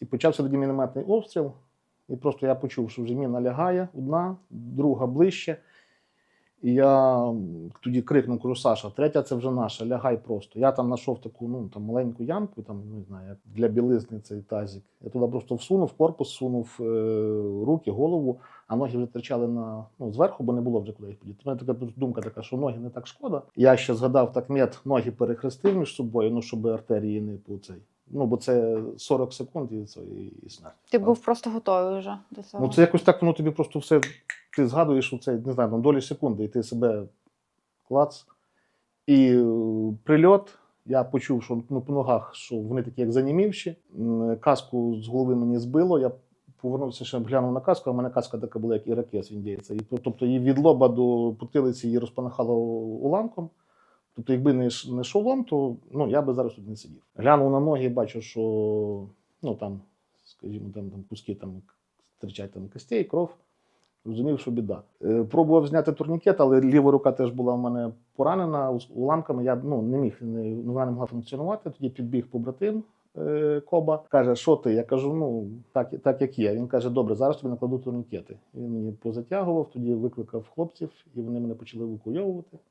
І почався тоді мінометний обстріл. І просто я почув, що вже міна лягає одна, друга ближче. І я тоді крикнув, кажу, Саша, третя це вже наша, лягай просто. Я там знайшов таку ну, там, маленьку ямку, там, не знаю, для білизни цей тазик. Я туди просто всунув корпус, всунув е, руки, голову, а ноги вже тричали на, ну, зверху, бо не було вже куди їх подіти. У мене така думка така, що ноги не так шкода. Я ще згадав так мед, ноги перехрестив між собою, ну, щоб артерії не по цей. Ну, бо це 40 секунд і, це, і, і смерть. Ти був просто готовий вже до цього. Ну, це якось так, воно тобі просто все. Ти згадуєш, що це, не знаю, там долі секунди, і ти себе клац. І е, прильот. Я почув, що ну, по ногах, що вони такі, як занімівші. Каску з голови мені збило. Я повернувся ще глянув на каску, а в мене каска така була, як іракес індійця. І, то- тобто її від лоба до потилиці її розпанахало уламком. Тобто, якби не, не шолом, то ну, я би зараз тут не сидів. Глянув на ноги, бачу, що ну, там, скажімо, там, там куски там, стирчать там костей, кров. Розумів, що біда. Е, Пробував зняти турнікет, але ліва рука теж була в мене поранена уламками. Я ну, не міг, не, вона не могла функціонувати. Тоді підбіг побратим е, Коба. Каже, що ти? Я кажу, ну так, так як є. Він каже, добре, зараз тобі накладу турнікети. Він мені позатягував, тоді викликав хлопців, і вони мене почали евакуйовувати.